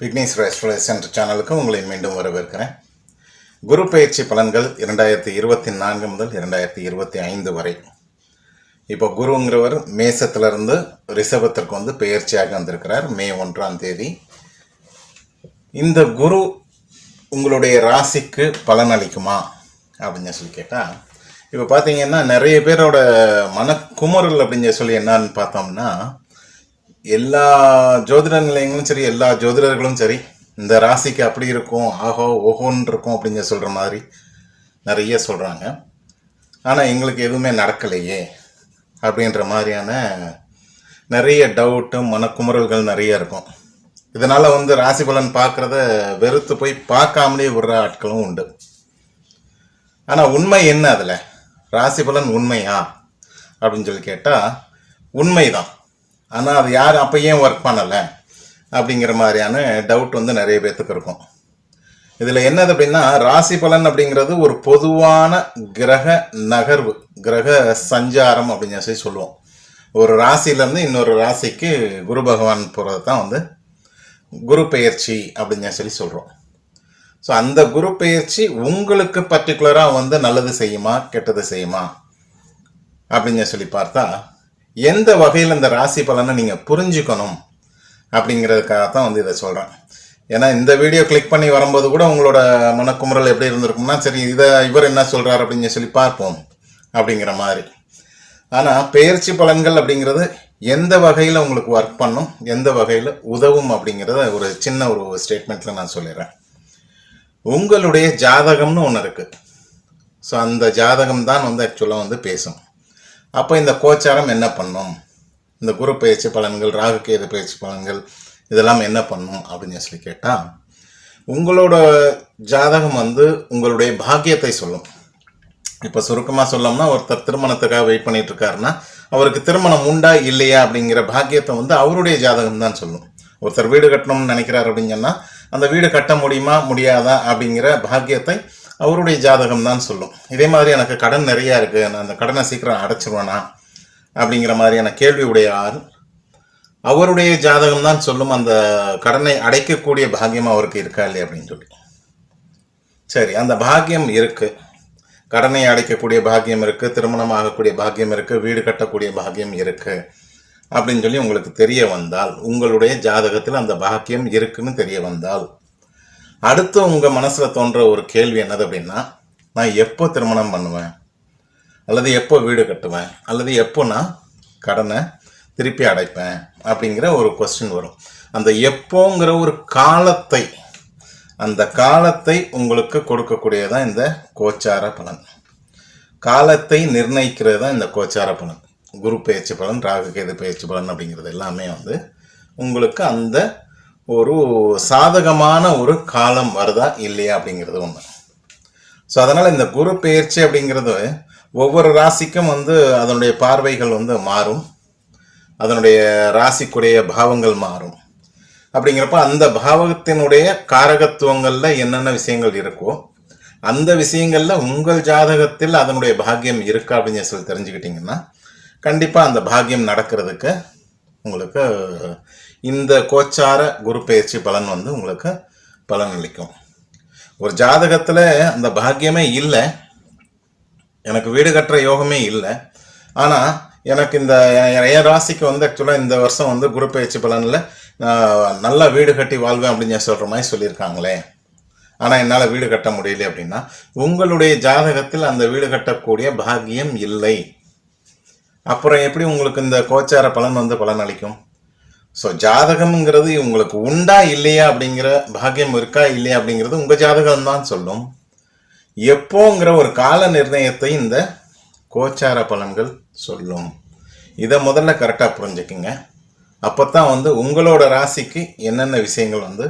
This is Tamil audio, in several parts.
விக்னேஷ் ரெஸ்ட்ரேஸ் சேனலுக்கு உங்களை மீண்டும் வரவேற்கிறேன். குரு பயிற்சி பலன்கள் இரண்டாயிரத்தி இருபத்தி நான்கு முதல் இரண்டாயிரத்தி இருபத்தி ஐந்து வரை. இப்போ குருங்கிறவர் மேசத்திலிருந்து ரிஷபத்திற்கு வந்து பெயர்ச்சியாக வந்திருக்கிறார். மே ஒன்றாம் தேதி. இந்த குரு உங்களுடைய ராசிக்கு பலன் அளிக்குமா? அப்படின்னு சொல்லி கேட்டால் இப்போ பார்த்தீங்கன்னா நிறைய பேரோட மனக்குமுறல் அப்படின்னு சொல்லி என்னன்னு பார்த்தோம்னா எல்லா ஜோதிட நிலையங்களும் சரி எல்லா ஜோதிடர்களும் சரி இந்த ராசிக்கு அப்படி இருக்கும் ஆஹோ ஓஹோன்னு இருக்கும் அப்படின்னு சொல்கிற மாதிரி நிறைய சொல்கிறாங்க ஆனால் எங்களுக்கு எதுவுமே நடக்கலையே. அப்படின்ற மாதிரியான நிறைய டவுட்டு மனக்குமுறல்கள் நிறைய இருக்கும். இதனால் வந்து ராசி பலன் பார்க்குறத வெறுத்து போய் பார்க்காமலே விடுற ஆட்களும் உண்டு. ஆனால் உண்மை என்ன அதில்? ராசி பலன் உண்மையா? அப்படின்னு சொல்லி கேட்டால் உண்மைதான். ஆனால் அது யார் அப்போ ஏன் ஒர்க் பண்ணலை? அப்படிங்கிற மாதிரியான டவுட் வந்து நிறைய பேர்த்துக்கு இருக்கும். இதில் என்னது அப்படின்னா ராசி பலன் அப்படிங்கிறது ஒரு பொதுவான கிரக நகர்வு கிரக சஞ்சாரம் அப்படின்னு சொல்லி சொல்லுவோம். ஒரு ராசியிலேருந்து இன்னொரு ராசிக்கு குரு பகவான் போகிறது தான் வந்து குரு பெயர்ச்சி அப்படின்னு சொல்லி சொல்கிறோம் ஸோ அந்த குரு பெயர்ச்சி உங்களுக்கு பர்டிகுலராக வந்து நல்லது செய்யுமா கெட்டது செய்யுமா அப்படின்னு சொல்லி பார்த்தா எந்த வகையில் இந்த ராசி பலனை நீங்கள் புரிஞ்சுக்கணும் அப்படிங்கிறதுக்காக தான் வந்து இதை சொல்கிறேன் ஏன்னா இந்த வீடியோ கிளிக் பண்ணி வரும்போது கூட உங்களோட மனக்குமுறல் எப்படி இருந்திருக்கும்னா சரி இதை இவர் என்ன சொல்கிறார் அப்படின்னு சொல்லி பார்ப்போம் அப்படிங்கிற மாதிரி. ஆனால் பயிற்சி பலன்கள் அப்படிங்கிறது எந்த வகையில் உங்களுக்கு ஒர்க் பண்ணும் எந்த வகையில் உதவும் அப்படிங்கிறத ஒரு சின்ன ஒரு ஸ்டேட்மெண்ட்டில் நான் சொல்லிடுறேன். உங்களுடைய ஜாதகம்னு ஒன்று இருக்குது ஸோ அந்த ஜாதகம் தான் வந்து ஆக்சுவலாக வந்து பேசும். அப்போ இந்த கோச்சாரம் என்ன பண்ணும்? இந்த குரு பயிற்சி பலன்கள் ராகுகேது பயிற்சி பலன்கள் இதெல்லாம் என்ன பண்ணும் அப்படின்னு சொல்லி கேட்டால் உங்களோட ஜாதகம் வந்து உங்களுடைய பாக்கியத்தை சொல்லும். இப்போ சுருக்கமாக சொல்லோம்னா ஒருத்தர் திருமணத்துக்காக வெயிட் பண்ணிட்டு இருக்காருன்னா அவருக்கு திருமணம் உண்டா இல்லையா அப்படிங்கிற பாக்கியத்தை வந்து அவருடைய ஜாதகம் தான் சொல்லும். ஒருத்தர் வீடு கட்டணும்னு நினைக்கிறார் அப்படின்னு சொன்னால் அந்த வீடு கட்ட முடியுமா முடியாதா அப்படிங்கிற பாக்கியத்தை அவருடைய ஜாதகம் தான் சொல்லும். இதே மாதிரி எனக்கு கடன் நிறையா இருக்குது நான் அந்த கடனை சீக்கிரம் அடைச்சிருவேனா அப்படிங்கிற மாதிரியான கேள்வி உடைய ஆள் அவருடைய ஜாதகம் தான் சொல்லும் அந்த கடனை அடைக்கக்கூடிய பாக்கியம் அவருக்கு இருக்கா இல்லையா அப்படின்னு சொல்லி. சரி அந்த பாக்கியம் இருக்கு. கடனை அடைக்கக்கூடிய பாக்கியம் இருக்கு திருமணம் ஆகக்கூடிய பாக்கியம் இருக்கு வீடு கட்டக்கூடிய பாக்கியம் இருக்கு அப்படின்னு சொல்லி உங்களுக்கு தெரிய வந்தால் உங்களுடைய ஜாதகத்தில் அந்த பாக்கியம் இருக்குன்னு தெரிய வந்தால் அடுத்து உங்கள் மனசில் தோன்ற ஒரு கேள்வி என்னது அப்படின்னா நான் எப்போ திருமணம் பண்ணுவேன்? அல்லது எப்போ வீடு கட்டுவேன்? அல்லது எப்போ நான் கடனை திருப்பி அடைப்பேன் அப்படிங்கிற ஒரு கொஸ்டின் வரும். அந்த எப்போங்கிற ஒரு காலத்தை அந்த காலத்தை உங்களுக்கு கொடுக்கக்கூடியதான் இந்த கோச்சார பலன். காலத்தை நிர்ணயிக்கிறது தான் இந்த கோச்சார பலன். குரு பேச்சு பலன் ராகு கேது பேச்சு பலன் அப்படிங்கிறது எல்லாமே வந்து உங்களுக்கு அந்த ஒரு சாதகமான ஒரு காலம் வருதா இல்லையா அப்படிங்கிறது ஒன்று ஸோ அதனால் இந்த குரு பெயர்ச்சி அப்படிங்கிறது ஒவ்வொரு ராசிக்கும் வந்து அதனுடைய பார்வைகள் வந்து மாறும். அதனுடைய ராசிக்குடைய பாவங்கள் மாறும். அப்படிங்கிறப்ப அந்த பாவகத்தினுடைய காரகத்துவங்களில் என்னென்ன விஷயங்கள் இருக்கோ அந்த விஷயங்களில் உங்கள் ஜாதகத்தில் அதனுடைய பாக்கியம் இருக்கா அப்படின்னு சொல்லி தெரிஞ்சுக்கிட்டிங்கன்னா கண்டிப்பாக அந்த பாக்கியம் நடக்கிறதுக்கு உங்களுக்கு இந்த கோச்சார குரு பயிற்சி பலன் வந்து உங்களுக்கு பலன் அளிக்கும். ஒரு ஜாதகத்தில் அந்த பாக்கியமே இல்லை எனக்கு வீடு கட்டுற யோகமே இல்லை ஆனால் எனக்கு இந்த என் ராசிக்கு வந்து ஆக்சுவலாக இந்த வருஷம் வந்து குரு பயிற்சி பலனில் நல்லா வீடு கட்டி வாழ்வேன் அப்படின்னு சொல்கிற மாதிரி சொல்லியிருக்காங்களே. ஆனால் என்னால் வீடு கட்ட முடியல அப்படின்னா உங்களுடைய ஜாதகத்தில் அந்த வீடு கட்டக்கூடிய பாக்கியம் இல்லை. அப்புறம் எப்படி உங்களுக்கு இந்த கோச்சார பலன் வந்து பலன் அளிக்கும் ஸோ ஜாதகம்ங்கிறது உங்களுக்கு உண்டா இல்லையா அப்படிங்கிற பாக்கியம் இருக்கா இல்லையா அப்படிங்கிறது உங்கள் ஜாதகம் தான் சொல்லும். எப்போங்கிற ஒரு கால நிர்ணயத்தை இந்த கோச்சார பலன்கள் சொல்லும். இதை முதல்ல கரெக்டாக புரிஞ்சுக்குங்க. அப்போ தான் வந்து உங்களோட ராசிக்கு என்னென்ன விஷயங்கள் வந்து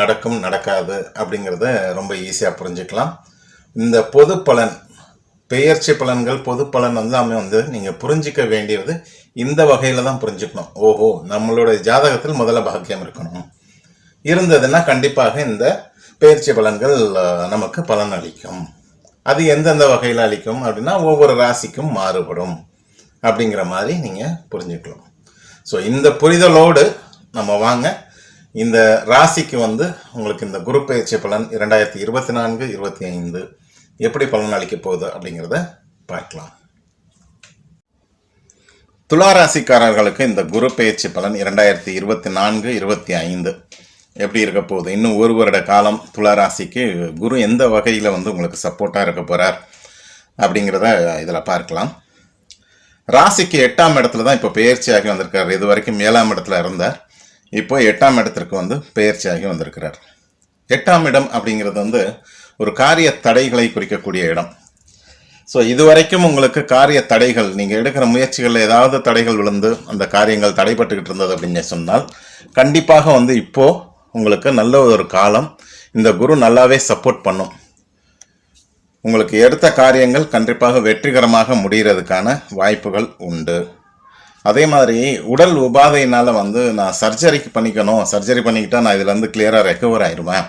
நடக்கும் நடக்காது அப்படிங்கிறத ரொம்ப ஈஸியாக புரிஞ்சுக்கலாம். இந்த பொது பலன் பெயர்ச்சி பலன்கள் பொது பலன் எல்லாமே வந்து நீங்கள் புரிஞ்சிக்க வேண்டியது இந்த வகையில் தான் புரிஞ்சுக்கணும். ஓஹோ நம்மளுடைய ஜாதகத்தில் முதல்ல பாக்கியம் இருக்கணும். இருந்ததுன்னா கண்டிப்பாக இந்த பெயர்ச்சி பலன்கள் நமக்கு பலன் அளிக்கும். அது எந்தெந்த வகையில் அளிக்கும் அப்படின்னா ஒவ்வொரு ராசிக்கும் மாறுபடும். அப்படிங்கிற மாதிரி நீங்கள் புரிஞ்சுக்கலாம். ஸோ இந்த புரிதலோடு நம்ம வாங்க. இந்த ராசிக்கு வந்து உங்களுக்கு இந்த குரு பயிற்சி பலன் இரண்டாயிரத்தி இருபத்தி நான்கு இருபத்தி ஐந்து எப்படி பலன் அளிக்க போகுது அப்படிங்கிறத பார்க்கலாம். துளா ராசிக்காரர்களுக்கு இந்த குரு பயிற்சி பலன் இரண்டாயிரத்தி இருபத்தி நான்கு இருபத்தி ஐந்து எப்படி இருக்க போகுது? இன்னும் ஒரு வருட காலம் துலா ராசிக்கு குரு எந்த வகையில் வந்து உங்களுக்கு சப்போர்ட்டாக இருக்க போகிறார் அப்படிங்கிறத இதில் பார்க்கலாம். ராசிக்கு எட்டாம் இடத்துல தான் இப்போ பயிற்சியாகி வந்திருக்கார். இது வரைக்கும் ஏழாம் இடத்துல இருந்தார். இப்போ எட்டாம் இடத்திற்கு வந்து பயிற்சியாகி வந்திருக்கிறார். எட்டாம் இடம் அப்படிங்கிறது வந்து ஒரு காரிய தடைகளை குறிக்கக்கூடிய இடம். ஸோ இதுவரைக்கும் உங்களுக்கு காரிய தடைகள் நீங்கள் எடுக்கிற முயற்சிகளில் ஏதாவது தடைகள் விழுந்து அந்த காரியங்கள் தடைப்பட்டுக்கிட்டு இருந்தது அப்படின்னு சொன்னால் கண்டிப்பாக வந்து இப்போ உங்களுக்கு நல்ல ஒரு காலம் இந்த குரு நல்லாவே சப்போர்ட் பண்ணும். உங்களுக்கு எடுத்த காரியங்கள் கண்டிப்பாக வெற்றிகரமாக முடிகிறதுக்கான வாய்ப்புகள் உண்டு. அதே மாதிரி உடல் உபாதையினால் வந்து நான் சர்ஜரிக்கு பண்ணிக்கணும். சர்ஜரி பண்ணிக்கிட்டால் நான் இதிலேருந்து கிளியராக ரெக்கவர் ஆயிடுவேன்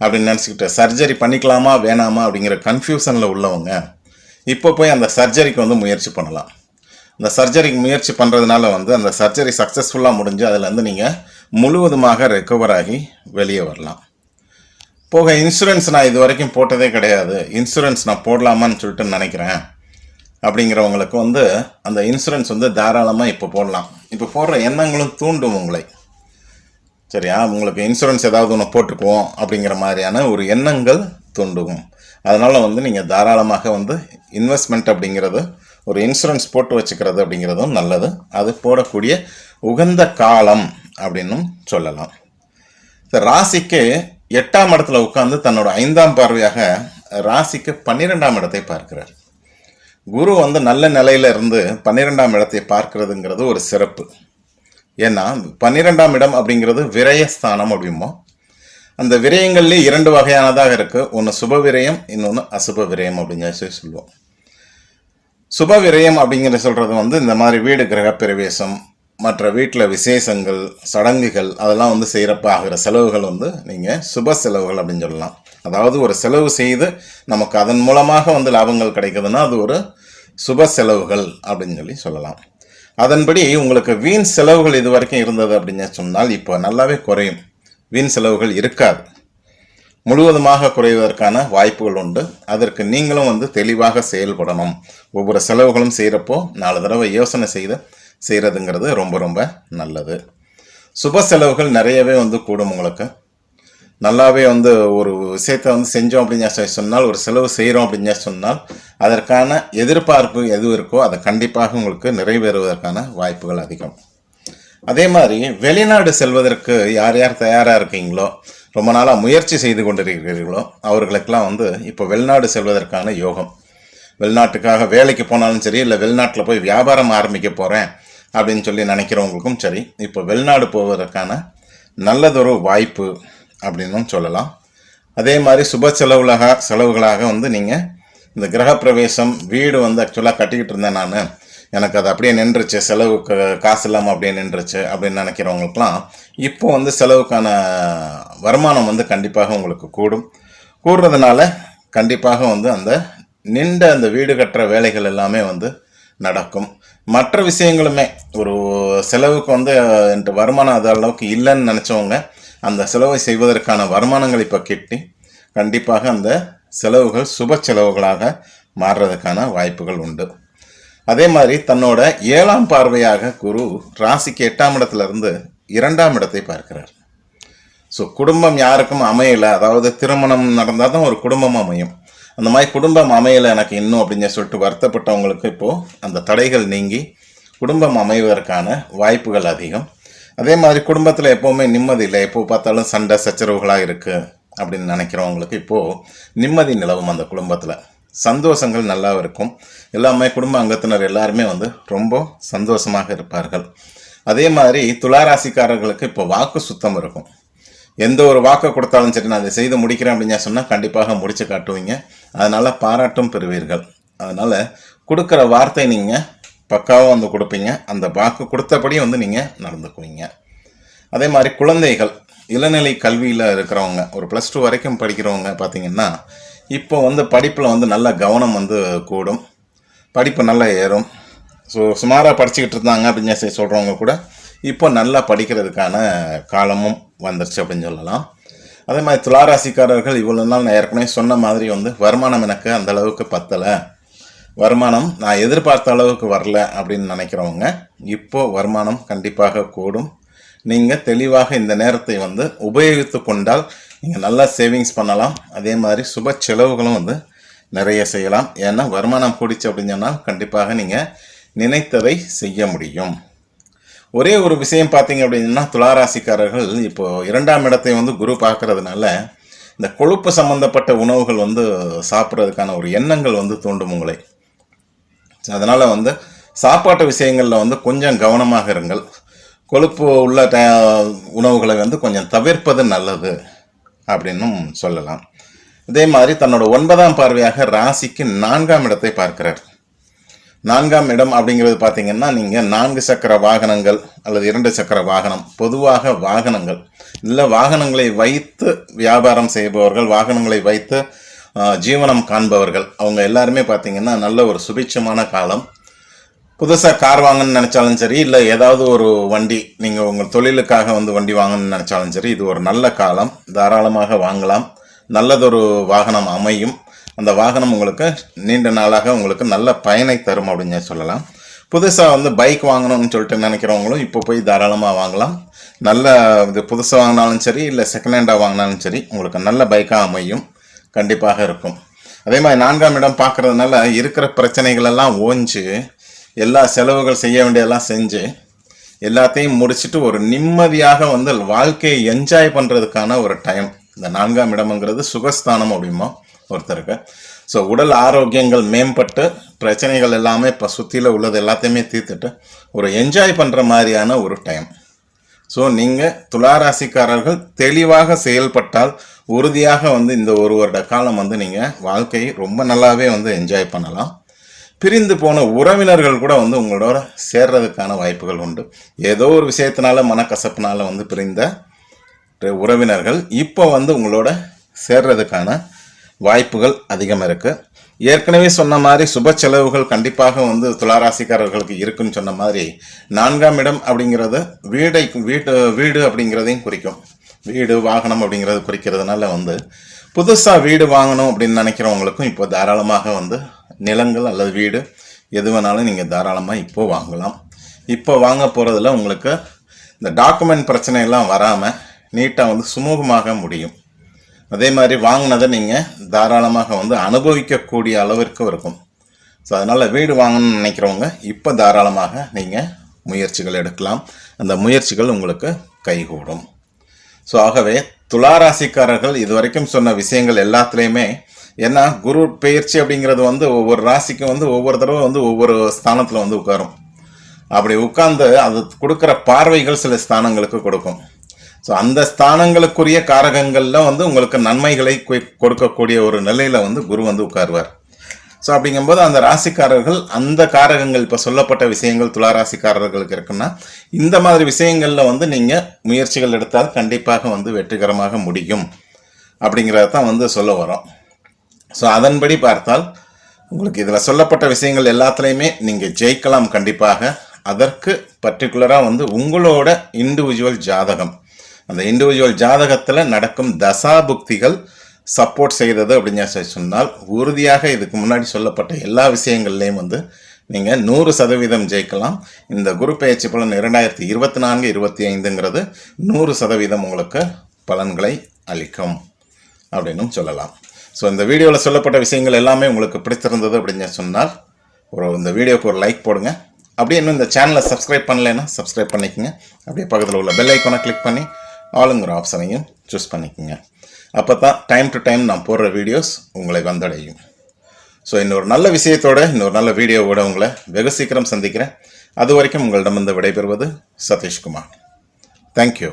அப்படின்னு நினச்சிக்கிட்டு சர்ஜரி பண்ணிக்கலாமா வேணாமா அப்படிங்கிற கன்ஃபியூஷனில் உள்ளவங்க இப்போ போய் அந்த சர்ஜரிக்கு வந்து முயற்சி பண்ணலாம். இந்த சர்ஜரிக்கு முயற்சி பண்ணுறதுனால வந்து அந்த சர்ஜரி சக்ஸஸ்ஃபுல்லாக முடிஞ்சு அதில் வந்து நீங்கள் முழுவதுமாக ரெக்கவர் ஆகி வெளியே வரலாம். போக இன்சூரன்ஸ் நான் இது வரைக்கும் போட்டதே கிடையாது. இன்சூரன்ஸ் நான் போடலாமான்னு சொல்லிட்டு நினைக்கிறேன். அப்படிங்கிறவங்களுக்கு வந்து அந்த இன்சூரன்ஸ் வந்து தாராளமாக இப்போ போடலாம். இப்போ போடுற எண்ணங்களும் தூண்டும் உங்களை. சரியா? உங்களுக்கு இன்சூரன்ஸ் ஏதாவது ஒன்று போட்டுக்குவோம் அப்படிங்கிற மாதிரியான ஒரு எண்ணங்கள் தூண்டும். அதனால் வந்து நீங்கள் தாராளமாக வந்து இன்வெஸ்ட்மெண்ட் அப்படிங்கிறது ஒரு இன்சூரன்ஸ் போட்டு வச்சுக்கிறது அப்படிங்கிறதும் நல்லது. அது போடக்கூடிய உகந்த காலம் அப்படின்னும் சொல்லலாம். இந்த ராசிக்கு எட்டாம் இடத்துல உட்கார்ந்து தன்னோட ஐந்தாம் பார்வையாக ராசிக்கு பன்னிரெண்டாம் இடத்தை பார்க்கிறார். குரு வந்து நல்ல நிலையில இருந்து பன்னிரெண்டாம் இடத்தை பார்க்கிறதுங்கிறது ஒரு சிறப்பு. ஏன்னா பன்னிரெண்டாம் இடம் அப்படிங்கிறது விரயஸ்தானம் அப்படிமோ அந்த விரயங்கள்லேயே இரண்டு வகையானதாக இருக்கு. ஒன்று சுப விரயம் இன்னொன்று அசுப விரயம் அப்படின்னு சொல்லி சொல்லுவோம். சுப விரயம் அப்படிங்கிற சொல்கிறது வந்து இந்த மாதிரி வீடு கிரக பிரவேசம் மற்ற வீட்டில் விசேஷங்கள் சடங்குகள் அதெல்லாம் வந்து செய்கிறப்ப ஆகிற செலவுகள் வந்து நீங்கள் சுப செலவுகள் அப்படின்னு சொல்லலாம். அதாவது ஒரு செலவு செய்து நமக்கு அதன் மூலமாக வந்து லாபங்கள் கிடைக்குதுன்னா அது ஒரு சுப செலவுகள் அப்படின்னு சொல்லி சொல்லலாம். அதன்படி உங்களுக்கு வீண் செலவுகள் இது வரைக்கும் இருந்தது அப்படின்னு சொன்னால் இப்போ நல்லாவே குறையும். வீண் செலவுகள் இருக்காது. முழுவதுமாக குறைவதற்கான வாய்ப்புகள் உண்டு. அதற்கு நீங்களும் வந்து தெளிவாக செயல்படணும். ஒவ்வொரு செலவுகளும் செய்கிறப்போ நாலு தடவை யோசனை செய்து செய்கிறதுங்கிறது ரொம்ப ரொம்ப நல்லது. சுப செலவுகள் நிறையவே வந்து கூடும் உங்களுக்கு. நல்லாவே வந்து ஒரு விஷயத்தை வந்து செஞ்சோம் அப்படின்னு சொல்லி சொன்னால் ஒரு செலவு செய்கிறோம் அப்படின்னு சொன்னால் அதற்கான எதிர்பார்ப்பு எது இருக்கோ அதை கண்டிப்பாக உங்களுக்கு நிறைவேறுவதற்கான வாய்ப்புகள் அதிகம். அதே மாதிரி வெளிநாடு செல்வதற்கு யார் யார் தயாராக இருக்கீங்களோ ரொம்ப நாளாக முயற்சி செய்து கொண்டிருக்கிறீர்களோ அவர்களுக்கெல்லாம் வந்து இப்போ வெளிநாடு செல்வதற்கான யோகம். வெளிநாட்டுக்காக வேலைக்கு போனாலும் சரி இல்லை வெளிநாட்டில் போய் வியாபாரம் ஆரம்பிக்க போகிறேன் அப்படின்னு சொல்லி நினைக்கிறவங்களுக்கும் சரி இப்போ வெளிநாடு போவதற்கான நல்லதொரு வாய்ப்பு அப்படின்னும் சொல்லலாம். அதே மாதிரி சுப செலவுலக செலவுகளாக வந்து நீங்கள் இந்த கிரகப்பிரவேசம் வீடு வந்து ஆக்சுவலாக கட்டிக்கிட்டு இருந்தேன் நான். எனக்கு அது அப்படியே நின்றுச்சு செலவுக்கு காசு இல்லாமல் அப்படியே நின்றுச்சு அப்படின்னு நினைக்கிறவங்களுக்குலாம் இப்போ வந்து செலவுக்கான வருமானம் வந்து கண்டிப்பாக உங்களுக்கு கூடும். கூடுறதுனால கண்டிப்பாக வந்து அந்த நின்ற அந்த வீடு கட்டுற வேலைகள் எல்லாமே வந்து நடக்கும். மற்ற விஷயங்களுமே ஒரு செலவுக்கு வந்து என்கிட்ட வருமானம் அது அளவுக்கு இல்லைன்னு நினச்சவங்க அந்த செலவை செய்வதற்கான வருமானங்கள் இப்போ கிட்டி கண்டிப்பாக அந்த செலவுகள் சுப செலவுகளாக மாறுறதுக்கான வாய்ப்புகள் உண்டு. அதே மாதிரி தன்னோட ஏழாம் பார்வையாக குரு ராசிக்கு எட்டாம் இடத்துல இருந்து இரண்டாம் இடத்தை பார்க்கிறார். ஸோ குடும்பம் யாருக்கும் அமையலை அதாவது திருமணம் நடந்தால் தான் ஒரு குடும்பம் அமையும். அந்த மாதிரி குடும்பம் அமையலை எனக்கு இன்னும் அப்படின்னு சொல்லிட்டு வருத்தப்பட்டவங்களுக்கு இப்போது அந்த தடைகள் நீங்கி குடும்பம் அமைவதற்கான வாய்ப்புகள் அதிகம். அதே மாதிரி குடும்பத்தில் எப்போவுமே நிம்மதி இல்லை. எப்போ பார்த்தாலும் சண்டை சச்சரவுகளாக இருக்குது அப்படின்னு நினைக்கிறவங்களுக்கு இப்போது நிம்மதி நிலவும் அந்த குடும்பத்தில். சந்தோஷங்கள் நல்லா இருக்கும். எல்லாமே குடும்ப அங்கத்தினர் எல்லாருமே வந்து ரொம்ப சந்தோஷமாக இருப்பார்கள். அதே மாதிரி துளாராசிக்காரர்களுக்கு இப்போ வாக்கு சுத்தம் இருக்கும். எந்த ஒரு வாக்கை கொடுத்தாலும் சரி நான் அதை செய்து முடிக்கிறேன் அப்படின்னு சொன்னால் கண்டிப்பாக முடிச்சு காட்டுவீங்க. அதனால் பாராட்டும் பெறுவீர்கள். அதனால் கொடுக்குற வார்த்தை நீங்கள் பக்காவாக வந்து கொடுப்பீங்க. அந்த வாக்கு கொடுத்தபடி வந்து நீங்கள் நடந்துக்குவீங்க. அதே மாதிரி குழந்தைகள் இளநிலை கல்வியில் இருக்கிறவங்க ஒரு ப்ளஸ் டூ வரைக்கும் படிக்கிறவங்க பார்த்தீங்கன்னா இப்போ வந்து படிப்பில் வந்து நல்ல கவனம் வந்து கூடும். படிப்பு நல்லா ஏறும். ஸோ சுமாராக படிச்சுக்கிட்டு இருந்தாங்க அப்படின்னு சொல்லி சொல்கிறவங்க கூட இப்போ நல்லா படிக்கிறதுக்கான காலமும் வந்துருச்சு அப்படின்னு சொல்லலாம். அதே மாதிரி துளாராசிக்காரர்கள் இவ்வளோ நாள் நான் ஏற்கனவே சொன்ன மாதிரி வந்து வருமானம் எனக்கு அந்த அளவுக்கு பத்தலை. வருமானம் நான் எதிர்பார்த்த அளவுக்கு வரல அப்படின்னு நினைக்கிறவங்க இப்போ வருமானம் கண்டிப்பாக கூடும். நீங்கள் தெளிவாக இந்த நேரத்தை வந்து உபயோகித்து கொண்டால் நீங்கள் நல்லா சேவிங்ஸ் பண்ணலாம். அதே மாதிரி சுப செலவுகளும் வந்து நிறைய செய்யலாம். ஏன்னா வருமானம் கூடிச்சு அப்படின்னு சொன்னால் கண்டிப்பாக நீங்கள் நினைத்ததை செய்ய முடியும். ஒரே ஒரு விஷயம் பார்த்தீங்க அப்படின்னா துளாராசிக்காரர்கள் இப்போ இரண்டாம் இடத்தை வந்து குரு பார்க்கறதுனால இந்த கொழுப்பு சம்பந்தப்பட்ட உணவுகள் வந்து சாப்பிட்றதுக்கான ஒரு எண்ணங்கள் வந்து தூண்டும் உங்களை. அதனால் வந்து சாப்பாட்டு விஷயங்களில் வந்து கொஞ்சம் கவனமாக இருங்கள். கொழுப்பு உள்ள ட உணவுகளை வந்து கொஞ்சம் தவிர்ப்பது நல்லது அப்படின்னும் சொல்லலாம். இதே மாதிரி தன்னோட ஒன்பதாம் பார்வையாக ராசிக்கு நான்காம் இடத்தை பார்க்கிறார். நான்காம் இடம் அப்படிங்கிறது பார்த்தீங்கன்னா நீங்கள் நான்கு சக்கர வாகனங்கள் அல்லது இரண்டு சக்கர வாகனம் பொதுவாக வாகனங்கள். இல்லை வாகனங்களை வைத்து வியாபாரம் செய்பவர்கள் வாகனங்களை வைத்து ஜீவனம் காண்பவர்கள். அவங்க எல்லாருமே பார்த்திங்கன்னா நல்ல ஒரு சுபிட்சமான காலம். புதுசாக கார் வாங்கணும்னு நினச்சாலும் சரி இல்லை ஏதாவது ஒரு வண்டி நீங்கள் உங்கள் தொழிலுக்காக வந்து வண்டி வாங்கணும்னு நினச்சாலும் சரி இது ஒரு நல்ல காலம். தாராளமாக வாங்கலாம். நல்லதொரு வாகனம் அமையும். அந்த வாகனம் உங்களுக்கு நீண்ட நாளாக உங்களுக்கு நல்ல பயனை தரும் அப்படின்னு சொல்லலாம். புதுசாக வந்து பைக் வாங்கணும்னு சொல்லிட்டு நினைக்கிறவங்களும் இப்போ போய் தாராளமாக வாங்கலாம். நல்ல இது புதுசாக வாங்கினாலும் சரி இல்லை செகண்ட் ஹேண்டாக வாங்கினாலும் சரி உங்களுக்கு நல்ல பைக்காக அமையும். கண்டிப்பாக இருக்கும். அதே மாதிரி நான்காம் இடம் பார்க்கறதுனால இருக்கிற பிரச்சனைகளெல்லாம் ஓஞ்சு எல்லா செலவுகள் செய்ய வேண்டியதெல்லாம் செஞ்சு எல்லாத்தையும் முடிச்சுட்டு ஒரு நிம்மதியாக வந்து வாழ்க்கையை என்ஜாய் பண்ணுறதுக்கான ஒரு டைம் இந்த நான்காம் இடம்ங்கிறது சுகஸ்தானம் அப்படிமா ஒருத்தருக்கு ஸோ உடல் ஆரோக்கியங்கள் மேம்பட்டு பிரச்சனைகள் எல்லாமே இப்போ சுற்றியில் உள்ளது எல்லாத்தையுமே தீர்த்துட்டு ஒரு என்ஜாய் பண்ணுற மாதிரியான ஒரு டைம் ஸோ நீங்கள் துளாராசிக்காரர்கள் தெளிவாக செயல்பட்டால் உறுதியாக வந்து இந்த ஒரு வருட காலம் வந்து நீங்கள் வாழ்க்கையை ரொம்ப நல்லாவே வந்து என்ஜாய் பண்ணலாம். பிரிந்து போன உறவினர்கள் கூட வந்து உங்களோட சேர்றதுக்கான வாய்ப்புகள் உண்டு. ஏதோ ஒரு விஷயத்தினால மனக்கசப்புனால வந்து பிரிந்த உறவினர்கள் இப்போ வந்து உங்களோட சேர்றதுக்கான வாய்ப்புகள் அதிகம் இருக்குது ஏற்கனவே சொன்ன மாதிரி சுப செலவுகள் கண்டிப்பாக வந்து துளாராசிக்காரர்களுக்கு இருக்குன்னு சொன்ன மாதிரி நான்காம் இடம் அப்படிங்கிறது வீடை வீட்டு வீடு அப்படிங்கிறதையும் குறிக்கும். வீடு வாகனம் அப்படிங்கிறது குறிக்கிறதுனால வந்து புதுசாக வீடு வாங்கணும் அப்படின்னு நினைக்கிறவங்களுக்கும் இப்போ தாராளமாக வந்து நிலங்கள் அல்லது வீடு எது வேணாலும் நீங்கள் தாராளமாக இப்போ வாங்கலாம். இப்போ வாங்க போகிறதுல உங்களுக்கு இந்த டாக்குமெண்ட் பிரச்சனை எல்லாம் வராமல் நீட்டாக வந்து சுமூகமாக முடியும். அதே மாதிரி வாங்கினதை நீங்கள் தாராளமாக வந்து அனுபவிக்கக்கூடிய அளவிற்கு இருக்கும். ஸோ அதனால் வீடு வாங்கணும்னு நினைக்கிறவங்க இப்போ தாராளமாக நீங்கள் முயற்சிகள் எடுக்கலாம். அந்த முயற்சிகள் உங்களுக்கு கைகூடும். ஸோ ஆகவே துளாராசிக்காரர்கள் இதுவரைக்கும் சொன்ன விஷயங்கள் எல்லாத்துலேயுமே ஏன்னா குரு பெயர்ச்சி அப்படிங்கிறது வந்து ஒவ்வொரு ராசிக்கும் வந்து ஒவ்வொரு தடவை வந்து ஒவ்வொரு ஸ்தானத்தில் வந்து உட்காரும். அப்படி உட்கார்ந்து அது கொடுக்குற பார்வைகள் சில ஸ்தானங்களுக்கு கொடுக்கும். ஸோ அந்த ஸ்தானங்களுக்குரிய காரகங்களில் வந்து உங்களுக்கு நன்மைகளை கொடுக்கக்கூடிய ஒரு நிலையில் வந்து குரு வந்து உட்காருவார். ஸோ அப்படிங்கும்போது அந்த ராசிக்காரர்கள் அந்த காரகங்கள் இப்போ சொல்லப்பட்ட விஷயங்கள் துளாராசிக்காரர்களுக்கு இருக்குன்னா இந்த மாதிரி விஷயங்களில் வந்து நீங்கள் முயற்சிகள் எடுத்தால் கண்டிப்பாக வந்து வெற்றிகரமாக முடியும். அப்படிங்கிறத தான் வந்து சொல்ல வரோம். ஸோ அதன்படி பார்த்தால் உங்களுக்கு இதில் சொல்லப்பட்ட விஷயங்கள் எல்லாத்துலேயுமே நீங்கள் ஜெயிக்கலாம் கண்டிப்பாக. அதற்கு பர்டிகுலராக வந்து உங்களோட இண்டிவிஜுவல் ஜாதகம். அந்த இண்டிவிஜுவல் ஜாதகத்தில் நடக்கும் தசாபுக்திகள் சப்போர்ட் செய்தது அப்படின்னு சொல்லி சொன்னால் உறுதியாக இதுக்கு முன்னாடி சொல்லப்பட்ட எல்லா விஷயங்கள்லேயும் வந்து நீங்கள் நூறு சதவீதம் ஜெயிக்கலாம். இந்த குரு பயிற்சி பலன் இரண்டாயிரத்தி இருபத்தி நான்கு இருபத்தி ஐந்துங்கிறது நூறு சதவீதம் உங்களுக்கு பலன்களை அளிக்கும் அப்படின்னும் சொல்லலாம். ஸோ இந்த வீடியோவில் சொல்லப்பட்ட விஷயங்கள் எல்லாமே உங்களுக்கு பிடித்திருந்தது அப்படின்னு சொன்னால் ஒரு இந்த வீடியோக்கு ஒரு லைக் போடுங்க. அப்படியே இன்னும் இந்த சேனலை சப்ஸ்கிரைப் பண்ணலைன்னா சப்ஸ்கிரைப் பண்ணிக்கோங்க. அப்படியே பக்கத்தில் உள்ள பெல் ஐக்கானை கிளிக் பண்ணி ஆளுங்கிற ஆப்ஷனையும் சூஸ் பண்ணிக்கோங்க. அப்போ தான் டைம் டு டைம் நான் போடுற வீடியோஸ் உங்களை வந்தடையும். ஸோ இன்னொரு நல்ல விஷயத்தோட இன்னொரு நல்ல வீடியோவோட உங்களை வெகு சீக்கிரம் சந்திக்கிறேன். அது வரைக்கும் உங்களிடமிருந்து விடைபெறுவது சதீஷ்குமார். தேங்க்யூ